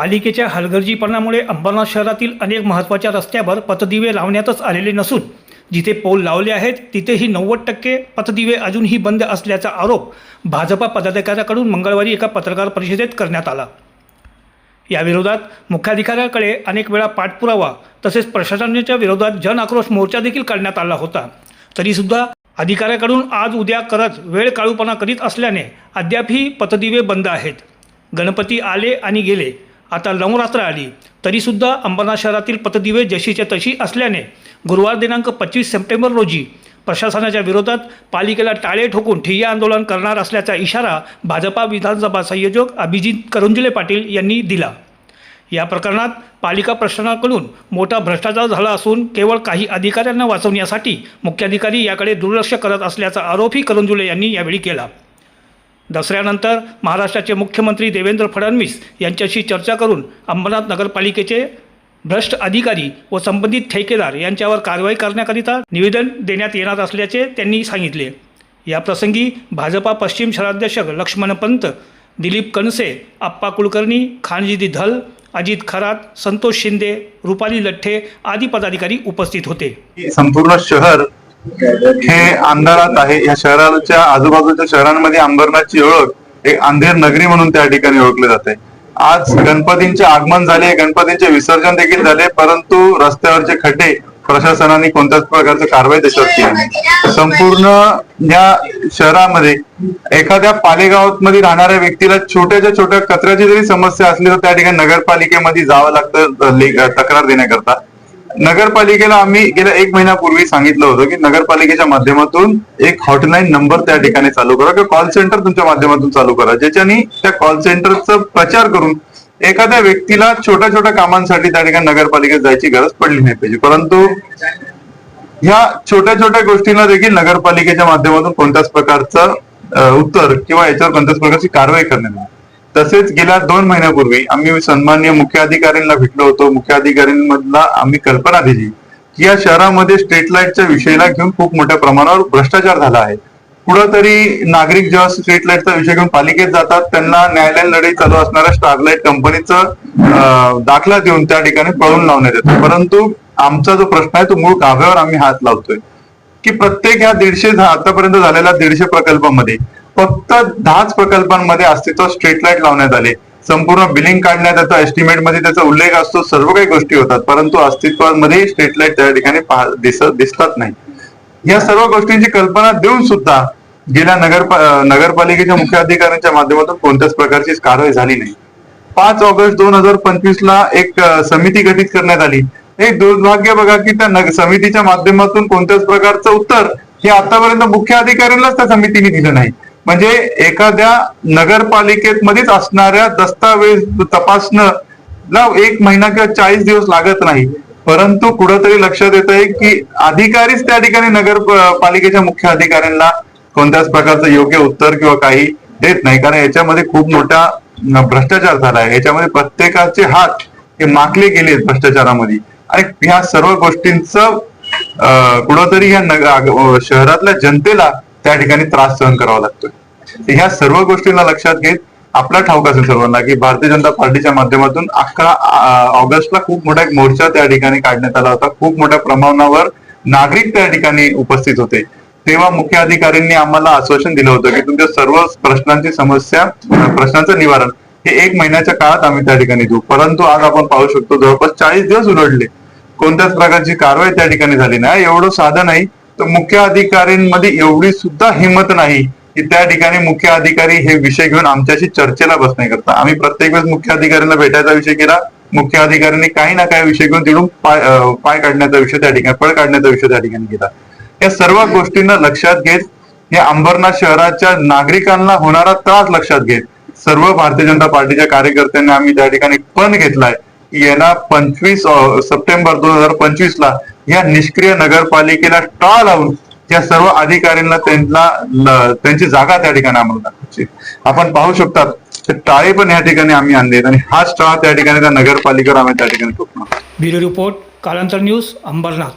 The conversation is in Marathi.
पालिकेच्या हलगर्जीपणामुळे अंबरनाथ शहरातील अनेक महत्त्वाच्या रस्त्यावर पतदिवे लावण्यातच आलेले नसून जिथे पोल लावले आहेत तिथेही नव्वद टक्के पतदिवे अजूनही बंद असल्याचा आरोप भाजपा पदाधिकाऱ्याकडून मंगळवारी एका पत्रकार परिषदेत करण्यात आला. याविरोधात मुख्याधिकाऱ्याकडे अनेक वेळा पाठपुरावा तसेच प्रशासनाच्या विरोधात जन आक्रोश मोर्चा देखील काढण्यात आला होता. तरीसुद्धा अधिकाऱ्याकडून आज उद्या करत वेळ काळूपणा करीत असल्याने अद्यापही पतदिवे बंद आहेत. गणपती आले आणि गेले. आता नवरात्र आली. तरीसुद्धा अंबरनाथ शहरातील पतदिवे जशीच्या तशी असल्याने गुरुवार दिनांक पंचवीस सप्टेंबर रोजी प्रशासनाच्या विरोधात पालिकेला टाळे ठोकून ठिय्या आंदोलन करणार असल्याचा इशारा भाजपा विधानसभा संयोजक अभिजित करंजुले पाटील यांनी दिला. या प्रकरणात पालिका प्रशासनाकडून मोठा भ्रष्टाचार झाला असून केवळ काही अधिकाऱ्यांना वाचवण्यासाठी मुख्याधिकारी याकडे दुर्लक्ष करत असल्याचा आरोपही करंजुले यांनी यावेळी केला. दसऱ्यानंतर महाराष्ट्राचे मुख्यमंत्री देवेंद्र फडणवीस यांच्याशी चर्चा करून अंबरनाथ नगरपालिकेचे भ्रष्ट अधिकारी व संबंधित ठेकेदार यांच्यावर कारवाई करण्याकरिता निवेदन देण्यात येणार असल्याचे त्यांनी सांगितले. याप्रसंगी भाजपा पश्चिम शहराध्यक्ष लक्ष्मण पंत दिलीप कणसे आप्पा कुलकर्णी खानजिदी धल अजित खरात संतोष शिंदे रुपाली लठ्ठे आदी पदाधिकारी उपस्थित होते. संपूर्ण शहर हे अंधारात आहे. या शहराच्या आजूबाजूच्या शहरांमध्ये अंबरनाथची ओळख एक अंधेर नगरी म्हणून त्या ठिकाणी ओळखले जाते. आज गणपतींचे आगमन झाले गणपतींचे विसर्जन देखील झाले परंतु रस्त्यावरचे खड्डे प्रशासनाने कोणत्याच प्रकारची कारवाई त्याच्यावर केली नाही. संपूर्ण या शहरामध्ये एखाद्या पालेगावात मध्ये राहणाऱ्या व्यक्तीला छोट्याच्या छोट्या कचऱ्याची जरी समस्या असली तर त्या ठिकाणी नगरपालिकेमध्ये जावं लागतं तक्रार देण्याकरता. नगरपालिकेला आम्ही गेल्या एक महिन्यापूर्वी सांगितलं होतं की नगरपालिकेच्या माध्यमातून एक हॉटलाईन नंबर त्या ठिकाणी चालू करा किंवा कॉल सेंटर तुमच्या माध्यमातून चालू करा ज्याच्यानी त्या कॉल सेंटरचा प्रचार करून एखाद्या व्यक्तीला छोट्या छोट्या कामांसाठी त्या ठिकाणी नगरपालिकेत जायची गरज पडली नाही पाहिजे. परंतु ह्या छोट्या छोट्या गोष्टींना देखील नगरपालिकेच्या माध्यमातून कोणत्याच प्रकारचं उत्तर किंवा याच्यावर कोणत्याच प्रकारची कारवाई करण्यात आली. तसेच गेल्या दोन महिन्यापूर्वी आम्ही सन्माननीय मुख्याधिकाऱ्यांना भेटलो होतो. मुख्याधिकाऱ्यांमधला आम्ही कल्पना दिली की या शहरामध्ये स्ट्रीट लाईटच्या विषयाला घेऊन खूप मोठ्या प्रमाणावर भ्रष्टाचार झाला आहे. कुठंतरी नागरिक जेव्हा स्ट्रीट लाईटचा विषय घेऊन पालिकेत जातात त्यांना न्यायालयीन लढाई चालू असणाऱ्या स्टारलाईट कंपनीचं दाखला देऊन त्या ठिकाणी पळून लावण्यात येतो परंतु आमचा जो प्रश्न आहे तो मूळ गाभ्यावर आम्ही हात लावतोय की प्रत्येक ह्या दीडशे आतापर्यंत झालेल्या दीडशे प्रकल्पामध्ये फक्त दहाच प्रकल्पांमध्ये अस्तित्व स्ट्रीट लाइट लावण्यात आले. संपूर्ण बिलिंग काढण्यात येतं एस्टिमेटमध्ये त्याचा उल्लेख असतो सर्व काही गोष्टी होतात परंतु अस्तित्वामध्ये स्ट्रीट लाइट त्या ठिकाणी दिसतात नाही. या सर्व गोष्टींची कल्पना देऊन सुद्धा गेल्या नगर नगरपालिकेच्या मुख्य अधिकाऱ्यांच्या माध्यमातून कोणत्याच प्रकारची कारवाई झाली नाही. पाच ऑगस्ट दोन हजार पंचवीस ला एक समिती गठीत करण्यात आली. एक दुर्भाग्य बघा की त्या समितीच्या माध्यमातून कोणत्याच प्रकारचं उत्तर हे आतापर्यंत मुख्य अधिकाऱ्यांनाच त्या समितीने दिलं नाही. म्हणजे एखाद्या नगरपालिकेत मध्येच असणाऱ्या दस्तावेज तपासणं ला एक महिना किंवा चाळीस दिवस लागत नाही. परंतु कुठंतरी लक्षात येत आहे की अधिकारीच त्या ठिकाणी नगर पालिकेच्या मुख्य अधिकाऱ्यांना कोणत्याच प्रकारचं योग्य उत्तर किंवा काही देत नाही. कारण याच्यामध्ये खूप मोठा भ्रष्टाचार झाला आहे याच्यामध्ये प्रत्येकाचे हात हे माखले गेले आहेत भ्रष्टाचारामध्ये. आणि ह्या सर्व गोष्टींचं कुठंतरी ह्या नग- शहरातल्या जनतेला त्या ठिकाणी त्रास सहन करावा लागतोय ह्या सर्व गोष्टींना लक्षात घेत आपला ठाऊक असेल सर्वांना की भारतीय जनता पार्टीच्या माध्यमातून अकरा ऑगस्टला खूप मोठा एक मोर्चा त्या ठिकाणी काढण्यात आला होता. खूप मोठ्या प्रमाणावर नागरिक त्या ठिकाणी उपस्थित होते. तेव्हा मुख्य अधिकाऱ्यांनी आम्हाला आश्वासन दिलं होतं की तुमच्या सर्व प्रश्नांची समस्या प्रश्नांचं निवारण हे एक महिन्याच्या काळात आम्ही त्या ठिकाणी देऊ. परंतु आज आपण पाहू शकतो जवळपास चाळीस दिवस उलटले. कोणत्याच प्रकारची कारवाई त्या ठिकाणी झाली नाही. एवढं साधं नाही. तर मुख्य अधिकाऱ्यांमध्ये एवढी सुद्धा हिंमत नाही की त्या ठिकाणी मुख्य अधिकारी हे विषय घेऊन आमच्याशी चर्चेला बसण्याकरता आम्ही प्रत्येक वेळेस मुख्य अधिकाऱ्यांना भेटायचा विषय केला. मुख्य अधिकाऱ्यांनी काही ना काही विषय घेऊन तिकडून पाय पाय काढण्याचा विषय त्या ठिकाणी पळ काढण्याचा विषय त्या ठिकाणी केला. या सर्व गोष्टींना लक्षात घेत हे अंबरनाथ शहराच्या नागरिकांना होणारा त्रास लक्षात घेत सर्व भारतीय जनता पार्टीच्या कार्यकर्त्यांनी आम्ही त्या ठिकाणी पण घेतलाय. येणार याला पंचवीस सप्टेंबर दोन हजार पंचवीस ला या निष्क्रिय नगरपालिकेला टाळ लावून या सर्व अधिकाऱ्यांना त्यांना त्यांची जागा त्या ठिकाणी आम्हाला दाखवायची. आपण पाहू शकतात तर टाळे पण या ठिकाणी आम्ही आणले आणि हाच टाळा त्या ठिकाणी त्या नगरपालिकेवर आम्ही त्या ठिकाणी ठोकणार bureau report Kalantar news Ambernath.